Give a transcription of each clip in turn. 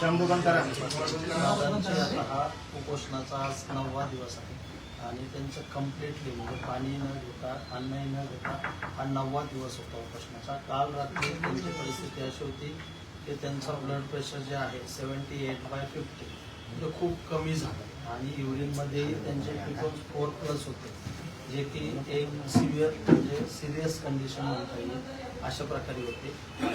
शंभू हा उपोषणाचा आज नववा दिवस आहे आणि त्यांचं कम्प्लिटली म्हणजे पाणी न घेता अन्नही न घेता हा नववा दिवस होता उपोषणाचा. काल रात्री त्यांची परिस्थिती अशी होती की त्यांचा ब्लड प्रेशर जे आहे सेवन्टी एट बाय फिफ्टी तो खूप कमी झालं. आणि युरिनमध्येही त्यांचे पिकोज फोर प्लस होते. जे की एक सिव्हिअर म्हणजे सिरियस कंडिशन म्हणता येईल अशा प्रकारे होते.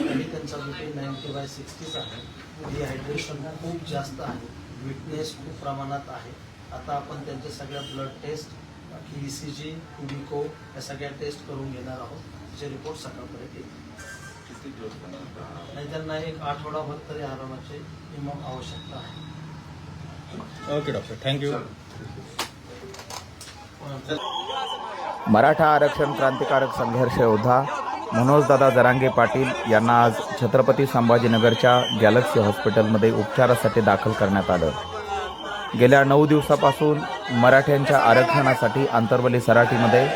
तरी त्यांचा बी पी नाईन्टी बाय सिक्स्टीच आहे. डिहायड्रेशन खूप जास्त आहे. विटनेस खूप प्रमाणात आहे. आता आपण त्यांच्या सगळ्या ब्लड टेस्ट बाकी ई सी जी कुबिको या सगळ्या टेस्ट करून घेणार आहोत. त्याचे रिपोर्ट सकाळपर्यंत येतील. नाही त्यांना एक आठवडाभर तरी आरामाची इमाम आवश्यकता आहे. ओके डॉक्टर थँक्यू मराठा आरक्षण क्रांतिकारक संघर्ष योद्धा मनोजदादा जरांगे पाटील यांना आज छत्रपती संभाजीनगरच्या गॅलक्सी हॉस्पिटलमध्ये उपचारासाठी दाखल करण्यात आलं. गेल्या नऊ दिवसापासून मराठ्यांच्या आरक्षणासाठी आंतरवली सराटीमध्ये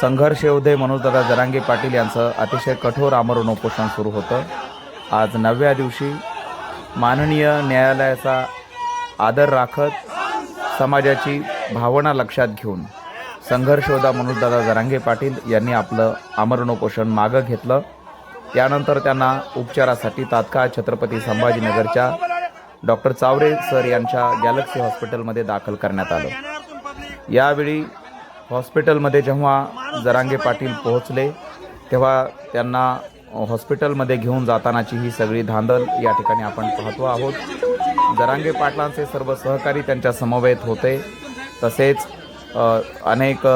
संघर्ष योद्धे मनोजदादा जरांगे पाटील यांचं अतिशय कठोर आमरण उपोषण सुरू होतं. आज नवव्या दिवशी माननीय न्यायालयाचा आदर राखत समाजाची भावना लक्षात घेऊन संघर्षोदा मनोजदादा जरांगे पाटील यांनी आपलं आमरणोपोषण मागं घेतलं. त्यानंतर त्यांना उपचारासाठी तात्काळ छत्रपती संभाजीनगरच्या डॉक्टर चावरे सर यांच्या गॅलक्सी हॉस्पिटलमध्ये दाखल करण्यात आलं. यावेळी हॉस्पिटलमध्ये जेव्हा जरांगे पाटील पोहोचले तेव्हा त्यांना हॉस्पिटलमध्ये घेऊन जातानाची ही सगळी धांदल या ठिकाणी आपण पाहतो आहोत. जरांगे पाटलांचे सर्व सहकारी त्यांच्या समवेत होते. तसेच अनेक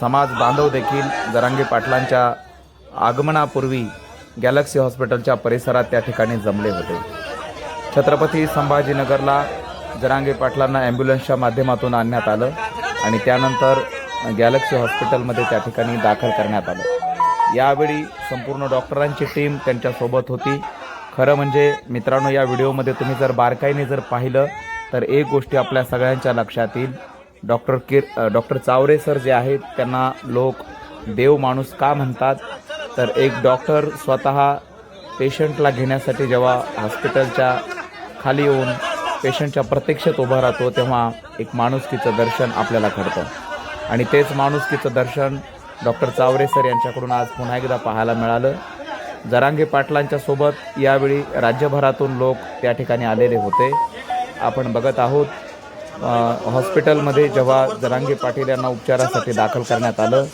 समाज बांधव देखील जरांगे पाटलांच्या आगमनापूर्वी गॅलक्सी हॉस्पिटलच्या परिसरात त्या ठिकाणी जमले होते. छत्रपती संभाजीनगरला जरांगे पाटलांना ॲम्ब्युलन्सच्या माध्यमातून आणण्यात आलं आणि त्यानंतर गॅलक्सी हॉस्पिटलमध्ये त्या ठिकाणी दाखल करण्यात आलं. यावेळी संपूर्ण डॉक्टरांची टीम त्यांच्यासोबत होती. खरं म्हणजे मित्रांनो या व्हिडिओमध्ये तुम्ही जर बारकाईने जर पाहिलं तर एक गोष्टी आपल्या सगळ्यांच्या लक्षात येईल. डॉक्टर किर डॉक्टर चावरे सर जे आहेत त्यांना लोक देव माणूस का म्हणतात? तर एक डॉक्टर स्वतः पेशंटला घेण्यासाठी जेव्हा हॉस्पिटलच्या खाली येऊन पेशंटच्या प्रत्यक्षात उभा राहतो तेव्हा एक माणुसकीचं दर्शन आपल्याला घडतं. आणि तेच माणुसकीचं दर्शन डॉक्टर चावरे सर यांच्याकडून आज पुन्हा एकदा पाहायला मिळालं. जरांगे पाटलांच्या सोबत यावेळी राज्यभरातून लोक त्या ठिकाणी आलेले होते. आपण बघत आहोत हॉस्पिटलमध्ये जेव्हा जरांगे पाटील यांना उपचारासाठी दाखल करण्यात आलं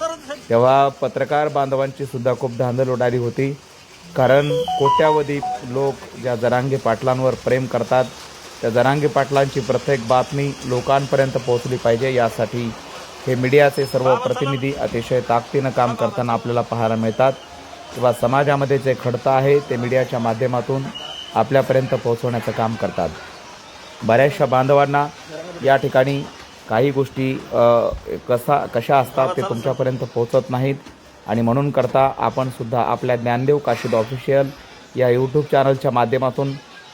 तेव्हा पत्रकार बांधवांची सुद्धा खूप धांदल उडाली होती. कारण कोट्यावधी लोक ज्या जरांगे पाटलांवर प्रेम करतात त्या जरांगे पाटलांची प्रत्येक बातमी लोकांपर्यंत पोहोचली पाहिजे यासाठी हे मीडियाचे सर्व प्रतिनिधी अतिशय ताकदीनं काम करताना आपल्याला पाहायला मिळतात. किंवा समाजामध्ये जे खडतं आहे ते मीडियाच्या माध्यमातून आपल्यापर्यंत पोहोचवण्याचं काम करतात. बऱ्याचशा बांधवांना या ठिकाणी काही गोष्टी कसा कशा असतात ते तुमच्यापर्यंत पोहोचत नाहीत. आणि म्हणून करता आपण सुद्धा आपल्या ज्ञानदेव काशीद ऑफिशियल या यूट्यूब चॅनलच्या माध्यमातून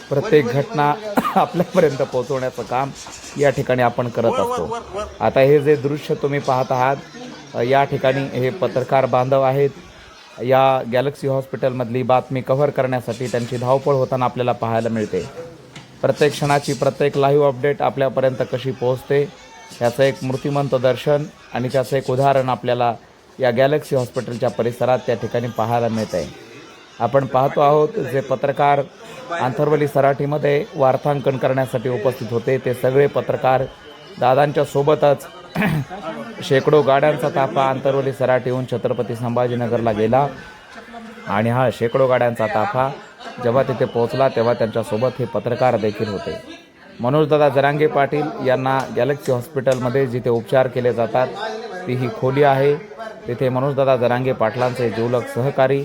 प्रत्येक घटना आपल्यापर्यंत पोहोचवण्याचं काम या ठिकाणी आपण करत असतो. आता हे जे दृश्य तुम्ही पाहत आहात या ठिकाणी हे पत्रकार बांधव आहेत. या गॅलक्सी हॉस्पिटलमधली बातमी कव्हर करण्यासाठी त्यांची धावपळ होताना आपल्याला पाहायला मिळते. प्रत्येक क्षणाची प्रत्येक लाईव्ह अपडेट आपल्यापर्यंत कशी पोहोचते याचं एक मूर्तिमंत दर्शन आणि त्याचं एक उदाहरण आपल्याला या गॅलक्सी हॉस्पिटलच्या परिसरात त्या ठिकाणी पाहायला मिळत आहे आपण पाहतो आहोत जे पत्रकार आंथरवली सराठीमध्ये वार्तांकन करण्यासाठी उपस्थित होते ते सगळे पत्रकार दादांच्या सोबतच शेकडो गाड्यांचा ताफा आंतरवली सराठीहून छत्रपती संभाजीनगरला गेला. आणि हा शेकडो गाड्यांचा ताफा जेव्हा तिथे पोहोचला तेव्हा त्यांच्यासोबत हे पत्रकार देखील होते. मनोजदादा जरांगे पाटील यांना गॅलेक्सी हॉस्पिटलमध्ये जिथे उपचार केले जातात ती ही खोली आहे. तिथे मनोजदादा जरांगे पाटलांचे जीवलक सहकारी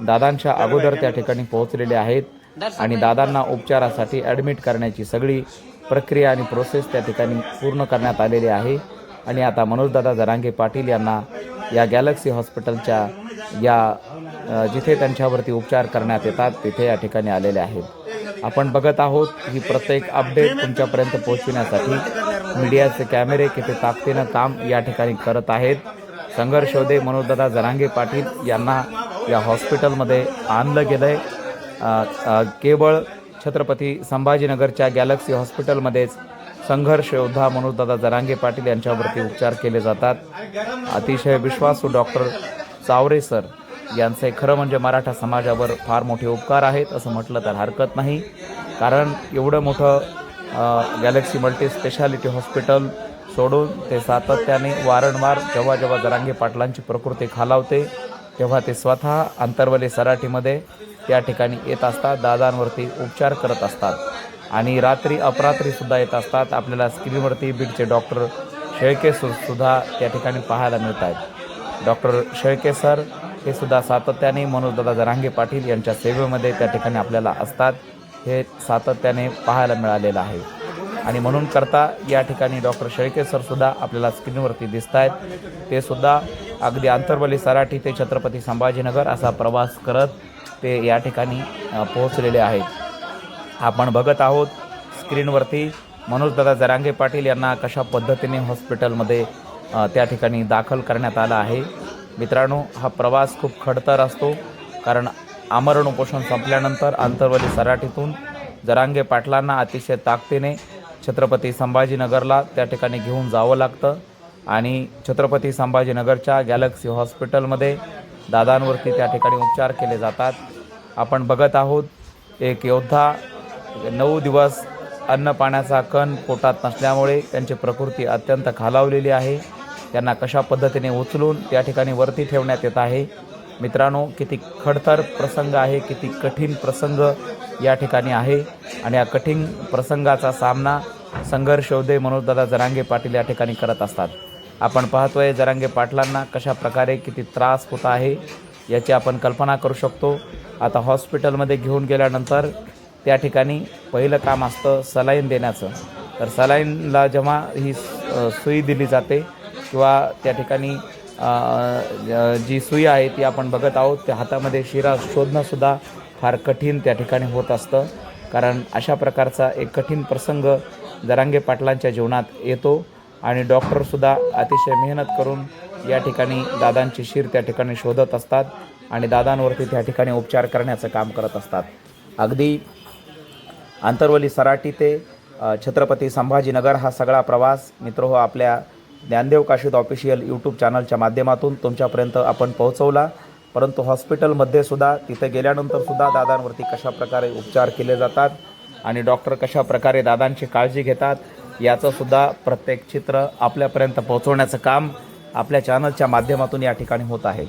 दादांच्या अगोदर त्या ठिकाणी पोहोचलेले आहेत आणि दादांना उपचारासाठी ॲडमिट करण्याची सगळी प्रक्रिया आणि प्रोसेस त्या ठिकाणी पूर्ण करण्यात आलेली आहे. आणि आता मनोजदादा जरांगे पाटील यांना या गॅलक्सी हॉस्पिटलच्या या जिथे त्यांच्यावरती उपचार करण्यात येतात तिथे या ठिकाणी आलेले आहेत. आपण बघत आहोत ही प्रत्येक अपडेट तुमच्यापर्यंत पोहोचविण्यासाठी मीडियाचे कॅमेरे किती ताकदीनं काम या ठिकाणी करत आहेत. संघर्षोदे मनोजदादा जरांगे पाटील यांना या हॉस्पिटलमध्ये आणलं गेलं आहे केवळ छत्रपती संभाजीनगरच्या गॅलक्सी हॉस्पिटलमध्येच संघर्ष योद्धा मनोजदादा जरांगे पाटील यांच्यावरती उपचार केले जातात. अतिशय विश्वासू डॉक्टर चावरे सर यांचे खरं म्हणजे मराठा समाजावर फार मोठे उपकार आहेत असं म्हटलं तर हरकत नाही. कारण एवढं मोठं गॅलेक्सी मल्टी स्पेशालिटी हॉस्पिटल सोडून ते सातत्याने वारंवार जेव्हा जेव्हा जरांगे पाटलांची प्रकृती खालावते तेव्हा ते स्वतः अंतर्वली सराटीमध्ये त्या ठिकाणी येत असतात दादांवरती उपचार करत असतात आणि रात्री अपरात्रीसुद्धा येत असतात. आपल्याला स्क्रीनवरती बीडचे डॉक्टर शेळके सुद्धा त्या ठिकाणी पाहायला मिळत आहेत डॉक्टर शेळके सर हे सुद्धा सातत्याने मनोजदादा जरांगे पाटील यांच्या सेवेमध्ये त्या ठिकाणी आपल्याला असतात. हे सातत्याने पाहायला मिळालेलं आहे. आणि म्हणून करता या ठिकाणी डॉक्टर शेळके सरसुद्धा आपल्याला स्क्रीनवरती दिसत आहेत ते सुद्धा अगदी आंतरवली सराठी ते छत्रपती संभाजीनगर असा प्रवास करत ते या ठिकाणी पोहोचलेले आहेत. आपण बघत आहोत स्क्रीनवरती मनोजदादा जरांगे पाटील यांना कशा पद्धतीने हॉस्पिटलमध्ये त्या ठिकाणी दाखल करण्यात आला आहे. मित्रांनो हा प्रवास खूप खडतर असतो कारण आमरण उपोषण संपल्यानंतर आंतरवली सराटीतून जरांगे पाटलांना अतिशय ताकदीने छत्रपती संभाजीनगरला त्या ठिकाणी घेऊन जावं लागतं आणि छत्रपती संभाजीनगरच्या गॅलक्सी हॉस्पिटलमध्ये दादांवरती त्या ठिकाणी उपचार केले जातात. आपण बघत आहोत एक योद्धा नऊ दिवस अन्न पाण्याचा कण पोटात नसल्यामुळे त्यांची प्रकृती अत्यंत खालावलेली आहे. त्यांना कशा पद्धतीने उचलून त्या ठिकाणी वरती ठेवण्यात येत आहे? मित्रांनो किती खडतर प्रसंग आहे किती कठीण प्रसंग या ठिकाणी आहे. आणि या कठीण प्रसंगाचा सामना संघर्ष योद्धे मनोजदादा जरांगे पाटील या ठिकाणी करत असतात. आपण पाहतोय जरांगे पाटलांना कशा प्रकारे किती त्रास होत आहे याची आपण कल्पना करू शकतो. आता हॉस्पिटलमध्ये घेऊन गेल्यानंतर त्या ठिकाणी पहिलं काम असतं सलाईन देण्याचं. तर सलाईनला जेव्हा ही सुई दिली जाते किंवा त्या ठिकाणी जी सुई आहे ती आपण बघत आहोत त्या हातामध्ये शिरा शोधणंसुद्धा फार कठीण त्या ठिकाणी होत असतं. कारण अशा प्रकारचा एक कठीण प्रसंग जरांगे पाटलांच्या जीवनात येतो आणि डॉक्टरसुद्धा अतिशय मेहनत करून या ठिकाणी दादांची शिर त्या ठिकाणी शोधत असतात आणि दादांवरती त्या ठिकाणी उपचार करण्याचं काम करत असतात. अगदी आंतरवली सराटी ते छत्रपती संभाजीनगर हा सगळा प्रवास मित्र हो आपल्या ज्ञानदेव काशीद ऑफिशियल यूट्यूब चॅनलच्या माध्यमातून तुमच्यापर्यंत आपण पोहोचवला. परंतु हॉस्पिटलमध्ये सुद्धा तिथे गेल्यानंतर सुद्धा दादांवरती कशा प्रकारे उपचार केले जातात आणि डॉक्टर कशा प्रकारे दादांची काळजी घेतात याचंसुद्धा प्रत्येक चित्र आपल्यापर्यंत पोहोचवण्याचं काम आपल्या चॅनलच्या माध्यमातून या ठिकाणी होत आहे.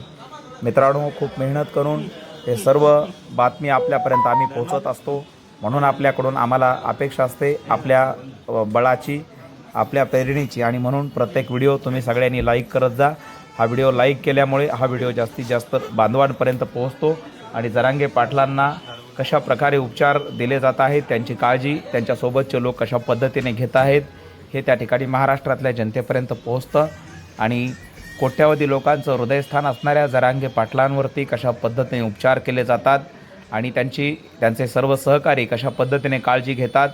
मित्रांनो खूप मेहनत करून हे सर्व बातमी आपल्यापर्यंत आम्ही पोहोचत असतो. म्हणून आपल्याकडून आम्हाला अपेक्षा असते आपल्या बळाची. आपल्या प्रेरणेची. आणि म्हणून प्रत्येक व्हिडिओ तुम्ही सगळ्यांनी लाईक करत जा. हा व्हिडिओ लाईक केल्यामुळे हा व्हिडिओ जास्तीत जास्त बांधवांपर्यंत पोहोचतो. आणि जरांगे पाटलांना कशा प्रकारे उपचार दिले जात आहेत त्यांची काळजी त्यांच्यासोबतचे लोक कशा पद्धतीने घेत आहेत हे त्या ठिकाणी महाराष्ट्रातल्या जनतेपर्यंत पोहोचतं. आणि कोट्यावधी लोकांचं हृदयस्थान असणाऱ्या जरांगे पाटलांवरती कशा पद्धतीने उपचार केले जातात आणि त्यांची त्यांचे सर्व सहकारी कशा पद्धतीने काळजी घेतात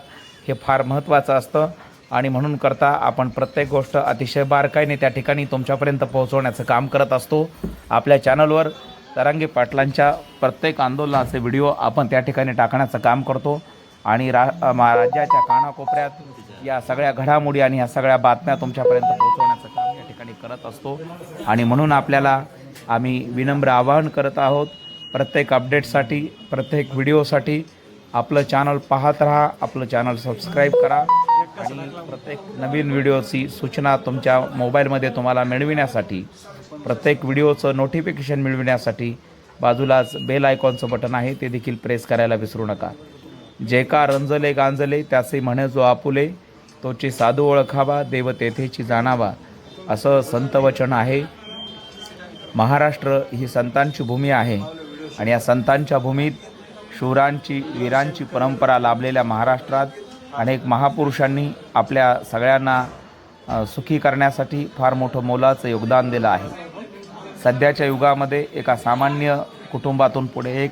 हे फार महत्त्वाचं असतं. आणि म्हणून करता आपण प्रत्येक गोष्ट अतिशय बारकाईने त्या ठिकाणी तुमच्यापर्यंत पोहोचवण्याचं काम करत असतो. आपल्या चॅनलवर तरंगे पाटलांच्या प्रत्येक आंदोलनाचे व्हिडिओ आपण त्या ठिकाणी टाकण्याचं काम करतो. आणि रा राज्याच्या कानाकोपऱ्यात या सगळ्या घडामोडी आणि ह्या सगळ्या बातम्या तुमच्यापर्यंत पोहोचवण्याचं काम या ठिकाणी करत असतो. आणि म्हणून आपल्याला आम्ही विनम्र आवाहन करत आहोत प्रत्येक अपडेटसाठी प्रत्येक व्हिडिओसाठी आपलं चॅनल पाहत राहा आपलं चॅनल सबस्क्राईब करा. आणि प्रत्येक नवीन व्हिडिओची सूचना तुमच्या मोबाईलमध्ये तुम्हाला मिळविण्यासाठी प्रत्येक व्हिडिओचं नोटिफिकेशन मिळविण्यासाठी बाजूलाच बेल आयकॉनचं बटन आहे ते देखील प्रेस करायला विसरू नका. जे का रंजले गांजले त्याचे म्हणे जो आपुले तोची साधू ओळखावा देव तेथेची जाणावा असं संतवचन आहे. महाराष्ट्र ही संतांची भूमी आहे आणि या संतांच्या भूमीत शूरांची वीरांची परंपरा लाभलेल्या महाराष्ट्रात अनेक महापुरुषांनी आपल्या सगळ्यांना सुखी करण्यासाठी फार मोठं मोलाचं योगदान दिलं आहे. सध्याच्या युगामध्ये एका सामान्य कुटुंबातून पुढे एक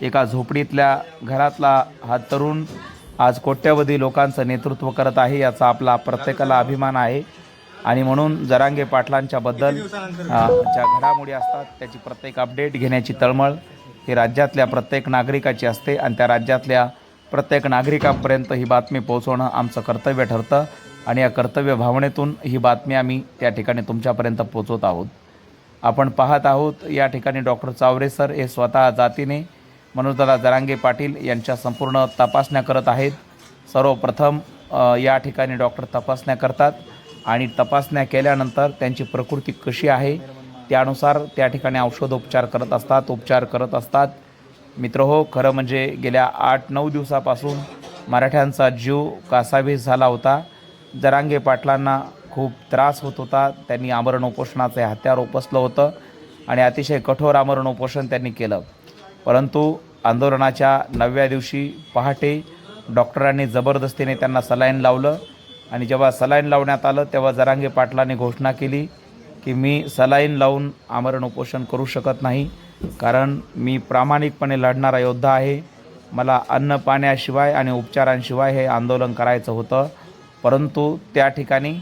एका झोपडीतल्या घरातला हा तरुण आज कोट्यवधी लोकांचं नेतृत्व करत आहे याचा आपला प्रत्येकाला अभिमान आहे. आणि म्हणून जरांगे पाटलांच्याबद्दल ज्या घडामोडी असतात त्याची प्रत्येक अपडेट घेण्याची तळमळ ही राज्यातल्या प्रत्येक नागरिकाची असते. आणि त्या राज्यातल्या प्रत्येक नागरिकांपर्यंत ही बातमी पोहोचवणं आमचं कर्तव्य ठरतं आणि या कर्तव्य भावनेतून ही बातमी आम्ही त्या ठिकाणी तुमच्यापर्यंत पोचवत आहोत. आपण पाहत आहोत या ठिकाणी डॉक्टर चावरे सर हे स्वतः जातीने मनोजदादा जरांगे पाटील यांच्या संपूर्ण तपासण्या करत आहेत. सर्वप्रथम या ठिकाणी डॉक्टर तपासण्या करतात आणि तपासण्या केल्यानंतर त्यांची प्रकृती कशी आहे त्यानुसार त्या ठिकाणी औषधोपचार करत असतात उपचार करत असतात. मित्र हो खरं म्हणजे गेल्या आठ नऊ दिवसापासून मराठ्यांचा जीव कासावीस झाला होता. जरांगे पाटलांना खूप त्रास होत होता. त्यांनी आमरण उपोषणाचे हत्यार उपसलं होतं आणि अतिशय कठोर आमरण उपोषण त्यांनी केलं. परंतु आंदोलनाच्या नवव्या दिवशी पहाटे डॉक्टरांनी जबरदस्तीने त्यांना सलाईन लावलं आणि जेव्हा सलाईन लावण्यात आलं तेव्हा जरांगे पाटलांनी घोषणा केली की मी सलाईन लावून आमरण उपोषण करू शकत नाही. कारण मी प्रामाणिकपणे लढणारा योद्धा आहे. मला अन्न पाण्याशिवाय आणि उपचारांशिवाय हे आंदोलन करायचं होतं. परंतु त्या ठिकाणी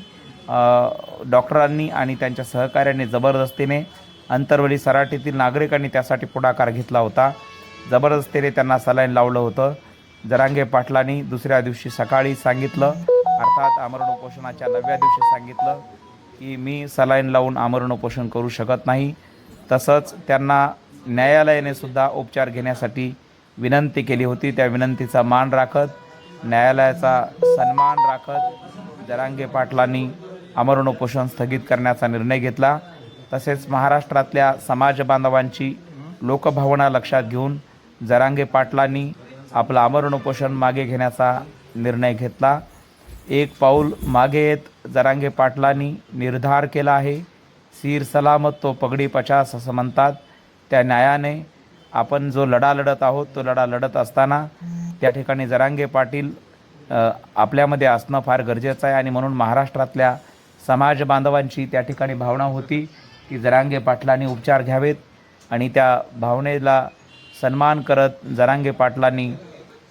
डॉक्टरांनी आणि त्यांच्या सहकाऱ्यांनी जबरदस्तीने अंतर्वली सराटीतील नागरिकांनी त्यासाठी पुढाकार घेतला होता. जबरदस्तीने त्यांना सलाईन लावलं होतं. जरांगे पाटलांनी दुसऱ्या दिवशी सकाळी सांगितलं अर्थात आमरण उपोषणाच्या नवव्या दिवशी सांगितलं की मी सलाईन लावून आमरण उपोषण करू शकत नाही. तसंच त्यांना न्यायालयाने सुद्धा उपचार घेण्यासाठी विनंती केली होती. त्या विनंतीचा मान राखत न्यायालयाचा सन्मान राखत जरांगे पाटलांनी अमरण उपोषण स्थगित करण्याचा निर्णय घेतला. तसेच महाराष्ट्रातल्या समाज बांधवांची लोकभावना लक्षात घेऊन जरांगे पाटलांनी आपलं अमरण उपोषण मागे घेण्याचा निर्णय घेतला. एक पाऊल मागे येत जरांगे पाटलांनी निर्धार केला आहे. सीर सलामत तो पगडी पचास असं म्हणतात. त्या न्यायाने आपण जो लढा लढत आहोत तो लढा लढत असताना त्या ठिकाणी जरांगे पाटील आपल्यामध्ये असणं फार गरजेचं आहे आणि म्हणून महाराष्ट्रातल्या समाज बांधवांची त्या ठिकाणी भावना होती की जरांगे पाटलांनी उपचार घ्यावेत आणि त्या भावनेला सन्मान करत जरांगे पाटलांनी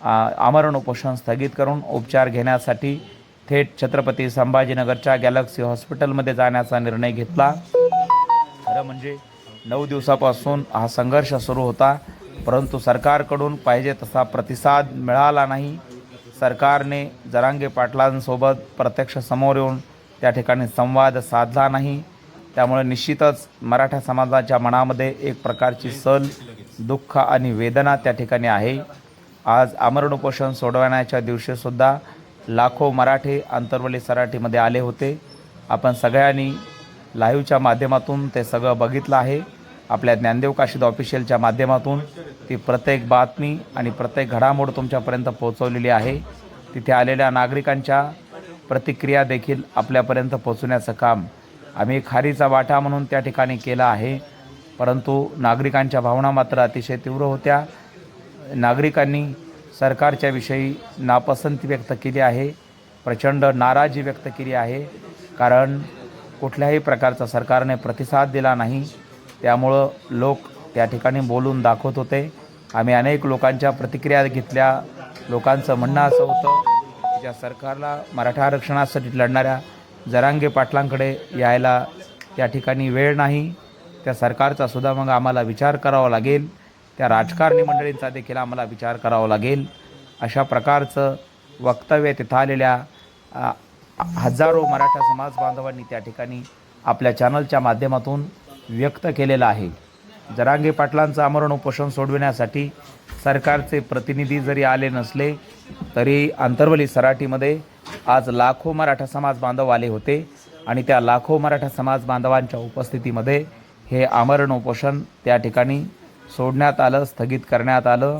आमरण उपोषण स्थगित करून उपचार घेण्यासाठी थेट छत्रपती संभाजीनगरच्या गॅलक्सी हॉस्पिटलमध्ये जाण्याचा निर्णय घेतला. खरं म्हणजे नऊ दिवसापासून हा संघर्ष सुरू होता परंतु सरकारकडून पाहिजे तसा प्रतिसाद मिळाला नाही. सरकारने जरांगे पाटलांसोबत प्रत्यक्ष समोर येऊन त्या ठिकाणी संवाद साधला नाही. त्यामुळे निश्चितच मराठा समाजाच्या मनामध्ये एक प्रकारची सल दुःख आणि वेदना त्या ठिकाणी आहे. आज आमरण उपोषण सोडवण्याच्या दिवशीसुद्धा लाखो मराठे आंतरवली सराठीमध्ये आले होते. आपण सगळ्यांनी लाईव्हच्या माध्यमातून ते सगळं बघितलं आहे. आपल्या ज्ञानदेव काशीद ऑफिशियलच्या माध्यमातून ती प्रत्येक बातमी आणि प्रत्येक घडामोड तुमच्यापर्यंत पोहोचवलेली आहे. तिथे आलेल्या नागरिकांच्या प्रतिक्रिया देखील आपल्यापर्यंत पोहोचवण्याचं काम आम्ही खारीचा वाटा म्हणून त्या ठिकाणी केला आहे. परंतु नागरिकांच्या भावना मात्र अतिशय तीव्र होत्या. नागरिकांनी सरकारच्या विषयी नापसंती व्यक्त केली आहे. प्रचंड नाराजी व्यक्त केली आहे. कारण कुठल्याही प्रकारचा सरकारने प्रतिसाद दिला नाही. त्यामुळं लोक त्या ठिकाणी बोलून दाखवत होते. आम्ही अनेक लोकांच्या प्रतिक्रिया घेतल्या. लोकांचं म्हणणं असं होतं ज्या सरकारला मराठा आरक्षणासाठी लढणाऱ्या जरांगे पाटलांकडे यायला त्या ठिकाणी वेळ नाही त्या सरकारचा सुद्धा मग आम्हाला विचार करावा लागेल. त्या राजकारणी मंडळींचा देखील आम्हाला विचार करावा लागेल. अशा प्रकारचं वक्तव्य तिथं आलेल्या हजारो मराठा समाज बांधवांनी त्या ठिकाणी आपल्या चॅनलच्या माध्यमातून व्यक्त केलेलं आहे. जरांगे पाटलांचं आमरण उपोषण सोडविण्यासाठी सरकारचे प्रतिनिधी जरी आले नसले तरी अंतर्वली सराटीमध्ये आज लाखो मराठा समाज बांधव आले होते आणि त्या लाखो मराठा समाज बांधवांच्या उपस्थितीमध्ये हे आमरण उपोषण त्या ठिकाणी सोडण्यात आलं स्थगित करण्यात आलं.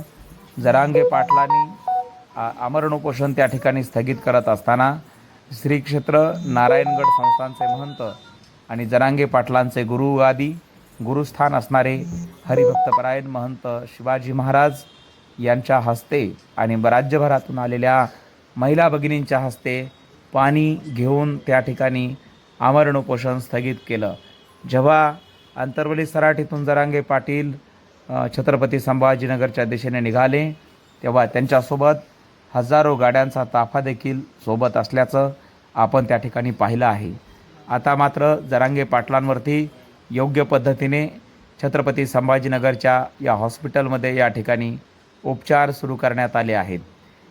जरांगे पाटलांनी आमरण उपोषण त्या ठिकाणी स्थगित करत असताना श्री क्षेत्र नारायणगड संस्थानचे महंत आणि जरांगे पाटलांचे गुरु आदी गुरुस्थान असणारे हरिभक्तपरायण महंत शिवाजी महाराज यांच्या हस्ते आणि राज्यभरातून आलेल्या महिला भगिनींच्या हस्ते पाणी घेऊन त्या ठिकाणी आमरण उपोषण स्थगित केलं. जेव्हा अंतर्वली सराठीतून जरांगे पाटील छत्रपती संभाजीनगरच्या दिशेने निघाले तेव्हा त्यांच्यासोबत हजारो गाड्यांचा ताफा देखील सोबत असल्याचं आपण त्या ठिकाणी पाहिलं आहे. आता मात्र जरांगे पाटलांवरती योग्य पद्धतीने छत्रपती संभाजीनगरच्या या हॉस्पिटलमध्ये या ठिकाणी उपचार सुरू करण्यात आले आहेत.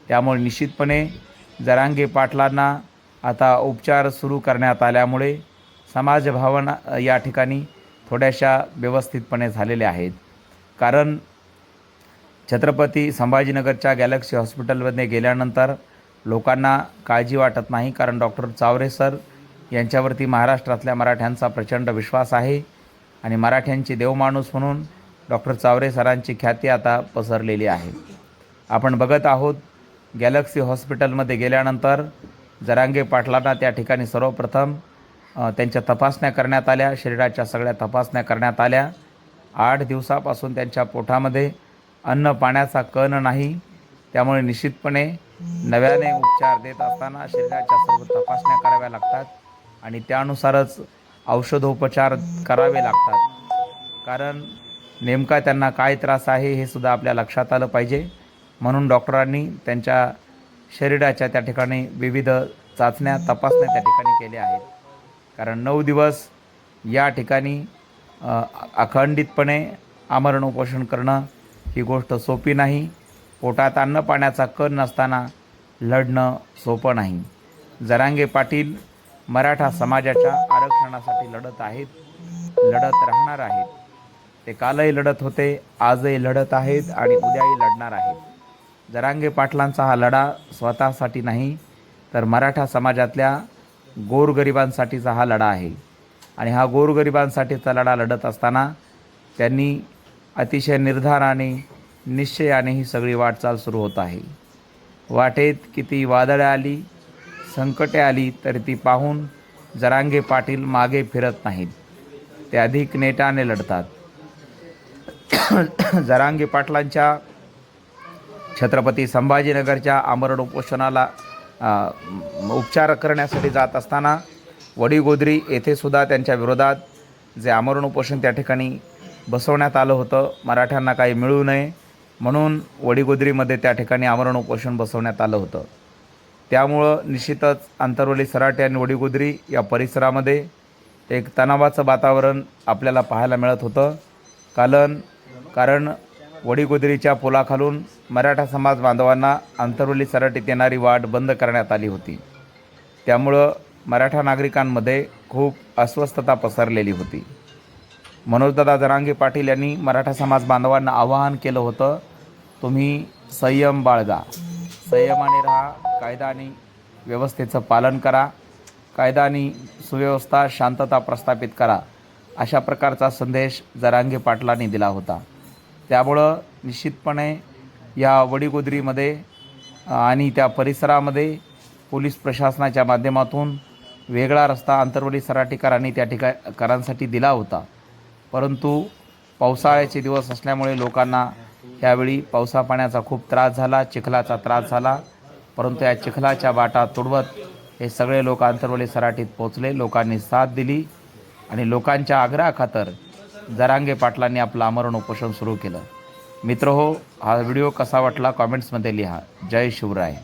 त्यामुळे निश्चितपणे जरांगे पाटलांना आता उपचार सुरू करण्यात आल्यामुळे समाजभावना या ठिकाणी थोड्याशा व्यवस्थितपणे झालेल्या आहेत. कारण छत्रपती संभाजीनगरच्या गॅलेक्सी हॉस्पिटलमध्ये गेल्यानंतर लोकांना काळजी वाटत नाही कारण डॉक्टर चावरे सर यांच्यावरती महाराष्ट्रातल्या मराठ्यांचा प्रचंड विश्वास आहे. आणि मराठ्यांची देवमाणूस म्हणून डॉक्टर चावरे सरांची ख्याती आता पसरलेली आहे. आपण बघत आहोत गॅलेक्सी हॉस्पिटलमध्ये गेल्यानंतर जरांगे पाटलांना त्या ठिकाणी सर्वप्रथम त्यांच्या तपासण्या करण्यात आल्या. शरीराच्या सगळ्या तपासण्या करण्यात आल्या. आठ दिवसापासून त्यांच्या पोटामध्ये अन्न पाण्याचा कण नाही. त्यामुळे निश्चितपणे नव्याने उपचार देत असताना शरीराच्या सर्व तपासण्या कराव्या लागतात आणि त्यानुसारच औषधोपचार करावे लागतात. कारण नेमका त्यांना काय त्रास आहे हे सुद्धा आपल्या लक्षात आलं पाहिजे. म्हणून डॉक्टरांनी त्यांच्या शरीराच्या त्या ठिकाणी विविध चाचण्या तपासण्या त्या ठिकाणी केल्या आहेत. कारण नऊ दिवस या ठिकाणी अखंडितपणे आमरण उपोषण करणं ही गोष्ट सोपी नाही. पोटात अन्न पाण्याचा कण नसताना लढणं सोपं नाही. जरांगे पाटील मराठा समाजाच्या आरक्षणासाठी लढत आहेत लढत राहणार आहेत. ते कालही लढत होते आजही लढत आहेत आणि उद्याही लढणार आहेत. जरांगे पाटलांचा हा लढा स्वतःसाठी नाही तर मराठा समाजातल्या गोरगरिबांसाठीचा हा लढा आहे. आणि हा गोरगरिबांसाठीचा लढा लढत असताना त्यांनी अतिशय निर्धाराने निश्चयाने ही सगळी वाटचाल सुरू होत आहे. वाटेत किती वादळं आली संकटे आली तरी ती पाहून जरांगे पाटील मागे फिरत नाहीत. ते अधिक नेटाने लढतात. जरांगे पाटलांच्या छत्रपती संभाजीनगरच्या आमरण उपोषणाला उपचार करण्यासाठी जात असताना वडीगोद्री येथे सुद्धा त्यांच्या विरोधात जे आमरण उपोषण त्या ठिकाणी बसवण्यात आलं होतं मराठ्यांना काही मिळू नये म्हणून वडीगोद्रीमध्ये त्या ठिकाणी आमरण उपोषण बसवण्यात आलं होतं. त्यामुळं निश्चितच आंतरवली सराटे आणि वडीगोद्री या परिसरामध्ये एक तणावाचं वातावरण आपल्याला पाहायला मिळत होतं. कारण कारण वडीगोदरीच्या पुलाखालून मराठा समाज बांधवांना आंतरवली सराटीत येणारी वाट बंद करण्यात आली होती. त्यामुळं मराठा नागरिकांमध्ये खूप अस्वस्थता पसरलेली होती. मनोजदादा जरांगे पाटील यांनी मराठा समाज बांधवांना आवाहन केलं होतं तुम्ही संयम बाळगा. संयमाने राहा कायदा आणि व्यवस्थेचं पालन करा कायदा आणि सुव्यवस्था शांतता प्रस्थापित करा. अशा प्रकारचा संदेश जरांगे पाटलांनी दिला होता. त्यामुळं निश्चितपणे या वडीगोदरीमध्ये आणि त्या परिसरामध्ये पोलीस प्रशासनाच्या माध्यमातून वेगळा रस्ता आंतरवली सराटीकरांनी त्या ठिकाणांसाठी दिला होता. परंतु पावसाळ्याचे दिवस असल्यामुळे लोकांना यावेळी पावसापाण्याचा खूप त्रास झाला चिखलाचा त्रास झाला. परंतु या चिखलाच्या वाटा तुडवत हे सगळे लोक आंतरवली सराटीत पोचले लोकांनी साथ दिली आणि लोकांच्या आग्रहाखातर जरांगे पाटलांनी आपलं आमरण उपोषण सुरू केलं. मित्र हो हा व्हिडिओ कसा वाटला कॉमेंट्समध्ये लिहा. जय शिवराय.